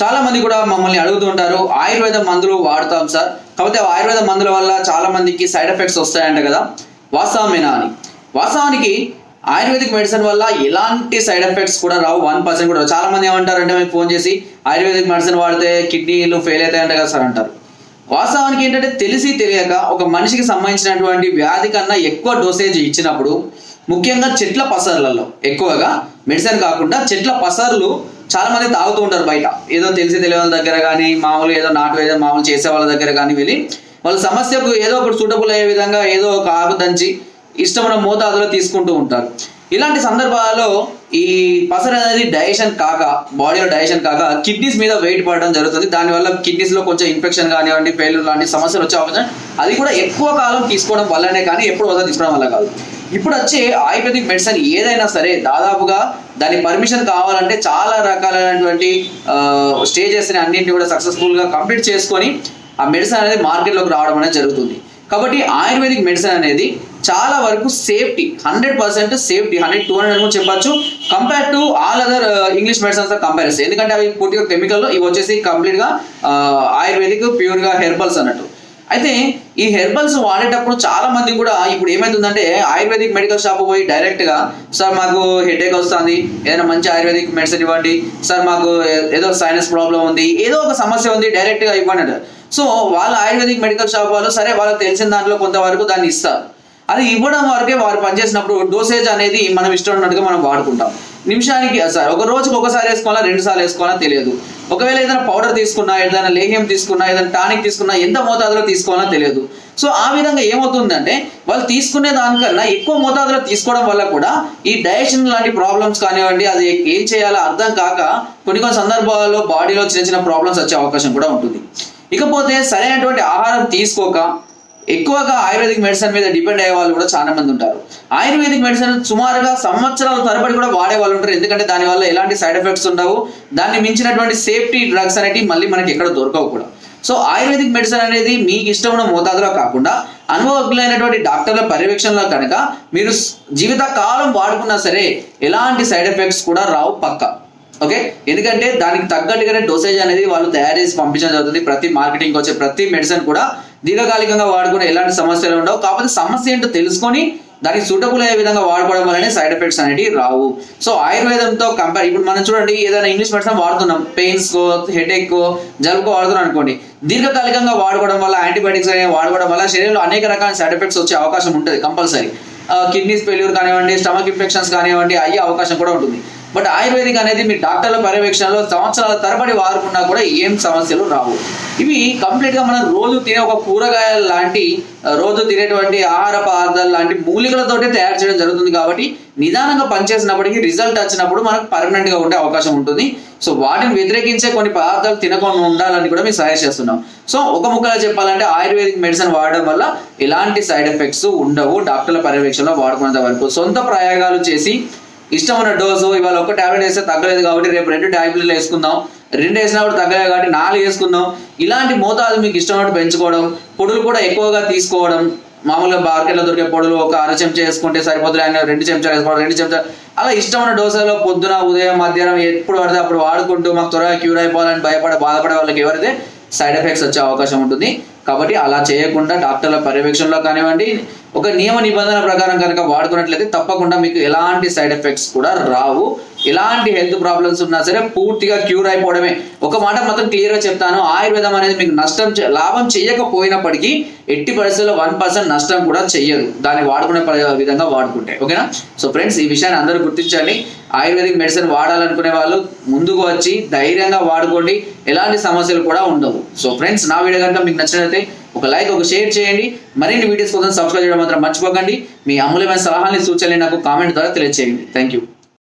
చాలా మంది కూడా మమ్మల్ని అడుగుతుంటారు ఆయుర్వేద మందులు వాడతాం సార్. కాకపోతే ఆయుర్వేద మందుల వల్ల చాలా మందికి సైడ్ ఎఫెక్ట్స్ వస్తాయంట కదా. వాస్తవమేనా అని. వాస్తవానికి ఆయుర్వేదిక్ మెడిసిన్ వల్ల ఎలాంటి సైడ్ ఎఫెక్ట్స్ కూడా రావు. వన్ పర్సెంట్ కూడా రావు. చాలా మంది ఏమంటారంటే మేము ఫోన్ చేసి ఆయుర్వేదిక్ మెడిసిన్ వాడితే కిడ్నీలు ఫెయిల్ అవుతాయంట కదా సార్ అంటారు. వాస్తవానికి ఏంటంటే తెలిసి తెలియక ఒక మనిషికి సంబంధించినటువంటి వ్యాధి కన్నా ఎక్కువ డోసేజ్ ఇచ్చినప్పుడు ముఖ్యంగా చెట్ల పసర్లలో ఎక్కువగా మెడిసిన్ కాకుండా చెట్ల పసర్లు చాలా మంది తాగుతూ ఉంటారు బయట. ఏదో తెలిసి తెలియని వాళ్ళ దగ్గర కానీ మామూలు ఏదో నాటు ఏదో మామూలు చేసే వాళ్ళ దగ్గర కానీ వెళ్ళి వాళ్ళ సమస్యకు ఏదో ఒకటి సూటబుల్ అయ్యే విధంగా ఏదో ఒక ఆకు దంచి ఇష్టమైన మోతాదులో తీసుకుంటూ ఉంటారు. ఇలాంటి సందర్భాల్లో ఈ పసర అనేది డైజెషన్ కాక బాడీలో డైజెషన్ కాక కిడ్నీస్ మీద వెయిట్ పడడం జరుగుతుంది. దానివల్ల కిడ్నీస్లో కొంచెం ఇన్ఫెక్షన్ కానివ్వండి ఫెయిల్యూర్ లాంటి సమస్యలు వచ్చే అవకాశం అది కూడా ఎక్కువ కాలం తీసుకోవడం వల్లనే కానీ ఎప్పుడు వద్ద తీసుకోవడం వల్ల కాదు. ఇప్పుడు వచ్చే ఆయుర్వేదిక్ మెడిసిన్ ఏదైనా సరే దాదాపుగా దాని పర్మిషన్ కావాలంటే చాలా రకాలైనటువంటి స్టేజెస్ అన్నింటినీ కూడా సక్సెస్ఫుల్గా కంప్లీట్ చేసుకొని ఆ మెడిసిన్ అనేది మార్కెట్లోకి రావడం అనేది జరుగుతుంది. కాబట్టి ఆయుర్వేదిక్ మెడిసిన్ అనేది చాలా వరకు safety hundred percent safety hundred two hundred కూడా చెప్పచ్చు. Compare to all other English medicines comparison ఎందుకంటే అవి పూర్తిగా కెమికల్ ఇవి వచ్చేసి కంప్లీట్గా ఆయుర్వేదిక్ ప్యూర్గా హెర్బల్స్ అన్నట్టు. అయితే ఈ హెర్బల్స్ వాడేటప్పుడు చాలా మంది కూడా ఇప్పుడు ఏమైతుందంటే ఆయుర్వేదిక్ మెడికల్ షాప్ పోయి డైరెక్ట్గా సార్ మాకు హెడేక్ వస్తుంది. ఏదైనా మంచి ఆయుర్వేదిక్ మెడిసిన్ ఇవ్వండి. సార్ మాకు ఏదో సైనస్ ప్రాబ్లం ఉంది. ఏదో ఒక సమస్య ఉంది డైరెక్ట్గా ఇవ్వండి సో వాళ్ళ ఆయుర్వేదిక్ మెడికల్ షాప్ వాళ్ళు సరే వాళ్ళకి తెలిసిన దాంట్లో కొంతవరకు దాన్ని ఇస్తారు. అది ఇవ్వడం వరకే వారు పనిచేసినప్పుడు డోసేజ్ అనేది మనం ఇష్టం ఉన్నట్టుగా మనం వాడుకుంటాం. నిమిషానికి సార్ ఒక రోజుకి ఒకసారి వేసుకోవాలా రెండు సార్లు వేసుకోవాలా తెలియదు. ఒకవేళ ఏదైనా పౌడర్ తీసుకున్నా ఏదైనా లేహ్యం తీసుకున్నా ఏదైనా టానిక్ తీసుకున్నా ఎంత మోతాదులో తీసుకోవాలో తెలియదు. సో ఆ విధంగా ఏమవుతుందంటే వాళ్ళు తీసుకునే దానికన్నా ఎక్కువ మోతాదులో తీసుకోవడం వల్ల కూడా ఈ డైజెషన్ లాంటి ప్రాబ్లమ్స్ కానివ్వండి అది ఏం చేయాలో అర్థం కాక కొన్ని కొన్ని సందర్భాల్లో బాడీలో చిన్న చిన్న ప్రాబ్లమ్స్ వచ్చే అవకాశం కూడా ఉంటుంది. ఇకపోతే సరైనటువంటి ఆహారం తీసుకోక ఎక్కువగా ఆయుర్వేదిక్ మెడిసిన్ మీద డిపెండ్ అయ్యే వాళ్ళు కూడా చాలా మంది ఉంటారు. ఆయుర్వేదిక్ మెడిసిన్ సుమారుగా సంవత్సరాల తరబడి కూడా వాడే వాళ్ళు ఉంటారు. ఎందుకంటే దానివల్ల ఎలాంటి సైడ్ ఎఫెక్ట్స్ ఉండవు. దాన్ని మించినటువంటి సేఫ్టీ డ్రగ్స్ అనేవి మళ్ళీ మనకి ఎక్కడ దొరకవు కూడా. సో ఆయుర్వేదిక్ మెడిసిన్ అనేది మీకు ఇష్టమైన మోతాదులో కాకుండా అనుభవజ్ఞులైనటువంటి డాక్టర్ల పర్యవేక్షణలో కనుక మీరు జీవితకాలం వాడుకున్నా సరే ఎలాంటి సైడ్ ఎఫెక్ట్స్ కూడా రావు పక్కా. ఓకే? ఎందుకంటే దానికి తగ్గట్టుగానే డోసేజ్ అనేది వాళ్ళు తయారు చేసి పంపించడం జరుగుతుంది. ప్రతి మార్కెటింగ్ వచ్చే ప్రతి మెడిసిన్ కూడా దీర్ఘకాలికంగా వాడుకునే ఎలాంటి సమస్యలు ఉండవు. కాకపోతే సమస్య ఏంటో తెలుసుకొని దానికి సూటబుల్ అయ్యే విధంగా వాడుకోవడం వల్లనే సైడ్ ఎఫెక్ట్స్ అనేవి రావు. సో ఆయుర్వేదంతో కంపేర్ ఇప్పుడు మనం చూడండి ఏదైనా ఇంగ్లీష్ మెడిసిన్ వాడుతున్నాం. పెయిన్స్ కో హెడేక్ జలుబుకో వాడుతున్నాం అనుకోండి దీర్ఘకాలికంగా వాడుకోవడం వల్ల యాంటీబయాటిక్స్ అనేవి వాడుకోవడం వల్ల శరీరంలో అనేక రకాల సైడ్ ఎఫెక్ట్స్ వచ్చే అవకాశం ఉంటుంది కంపల్సరీ. కిడ్నీస్ ఫెయిల్యూర్ కానివ్వండి స్టమక్ ఇన్ఫెక్షన్స్ కానివ్వండి అయ్యే అవకాశం కూడా ఉంటుంది. బట్ ఆయుర్వేదిక్ అనేది మీ డాక్టర్ల పర్యవేక్షణలో సంవత్సరాల తరబడి వారుకున్నా కూడా ఏం సమస్యలు రావు. ఇవి కంప్లీట్గా మనం రోజు తినే ఒక కూరగాయల లాంటి రోజు తినేటువంటి ఆహార పదార్థాలు లాంటి మూలికలతోటే తయారు చేయడం జరుగుతుంది కాబట్టి నిదానంగా పనిచేసినప్పటికీ రిజల్ట్ వచ్చినప్పుడు మనకు పర్మనెంట్గా ఉండే అవకాశం ఉంటుంది. సో వాటిని వ్యతిరేకించే కొన్ని పదార్థాలు తినకుండా ఉండాలని కూడా మేము సజెస్ట్ చేస్తున్నాం. సో ఒక ముక్కగా చెప్పాలంటే ఆయుర్వేదిక్ మెడిసిన్ వాడడం వల్ల ఎలాంటి సైడ్ ఎఫెక్ట్స్ ఉండవు డాక్టర్ల పర్యవేక్షణలో వాడుకునేంత వరకు. సొంత ప్రయోగాలు చేసి ఇష్టమైన డోసు ఇవాళ ఒక టాబ్లెట్ వేస్తే తగ్గలేదు కాబట్టి రేపు రెండు ట్యాబ్లెట్లు వేసుకుందాం. రెండు వేసినప్పుడు తగ్గలేదు కాబట్టి నాలుగు వేసుకుందాం. ఇలాంటి మోతాదు మీకు ఇష్టమైనట్టు పెంచుకోవడం పొడులు కూడా ఎక్కువగా తీసుకోవడం మామూలుగా మార్కెట్లో దొరికే పొడులు ఒక అర చెంచా వేసుకుంటే సరిపోతుంది ఆయన రెండు చెంచాలు వేసుకోవడం రెండు చెంచా అలా ఇష్టమైన డోసాలో పొద్దున ఉదయం మధ్యాహ్నం ఎప్పుడు పడితే అప్పుడు వాడుకుంటూ మాకు త్వరగా క్యూర్ అయిపోవాలని భయపడే బాధపడే వాళ్ళకి ఎవరైతే సైడ్ ఎఫెక్ట్స్ వచ్చే అవకాశం ఉంటుంది. కాబట్టి అలా చేయకుండా డాక్టర్ల పర్యవేక్షణలో కానివ్వండి ఒక నియమ నిబంధన ప్రకారం కనుక వాడుకున్నట్లయితే తప్పకుండా మీకు ఎలాంటి సైడ్ ఎఫెక్ట్స్ కూడా రావు. ఎలాంటి హెల్త్ ప్రాబ్లమ్స్ ఉన్నా సరే పూర్తిగా క్యూర్ అయిపోవడమే. ఒక మాట మొత్తం క్లియర్గా చెప్తాను. ఆయుర్వేదం అనేది మీకు నష్టం లాభం చేయకపోయినప్పటికీ ఎట్టి పరిస్థితుల్లో వన్ పర్సెంట్ నష్టం కూడా చెయ్యదు దాన్ని వాడుకునే విధంగా వాడుకుంటే. ఓకేనా? సో ఫ్రెండ్స్ ఈ విషయాన్ని అందరూ గుర్తించండి ఆయుర్వేదిక్ మెడిసిన్ వాడాలనుకునే వాళ్ళు ముందుకు వచ్చి ధైర్యంగా వాడుకోండి. ఎలాంటి సమస్యలు కూడా ఉండవు. సో ఫ్రెండ్స్ నా వీడియో కనుక మీకు నచ్చినట్లయితే ఒక లైక్ ఒక షేర్ చేయండి. మరిన్ని వీడియోస్ కోసం సబ్స్క్రైబ్ చేయడం మాత్రం మర్చిపోకండి. మీ అమూల్యమైన సలహాలని సూచనలు నాకు కామెంట్ ద్వారా తెలియజేయండి థ్యాంక్ యూ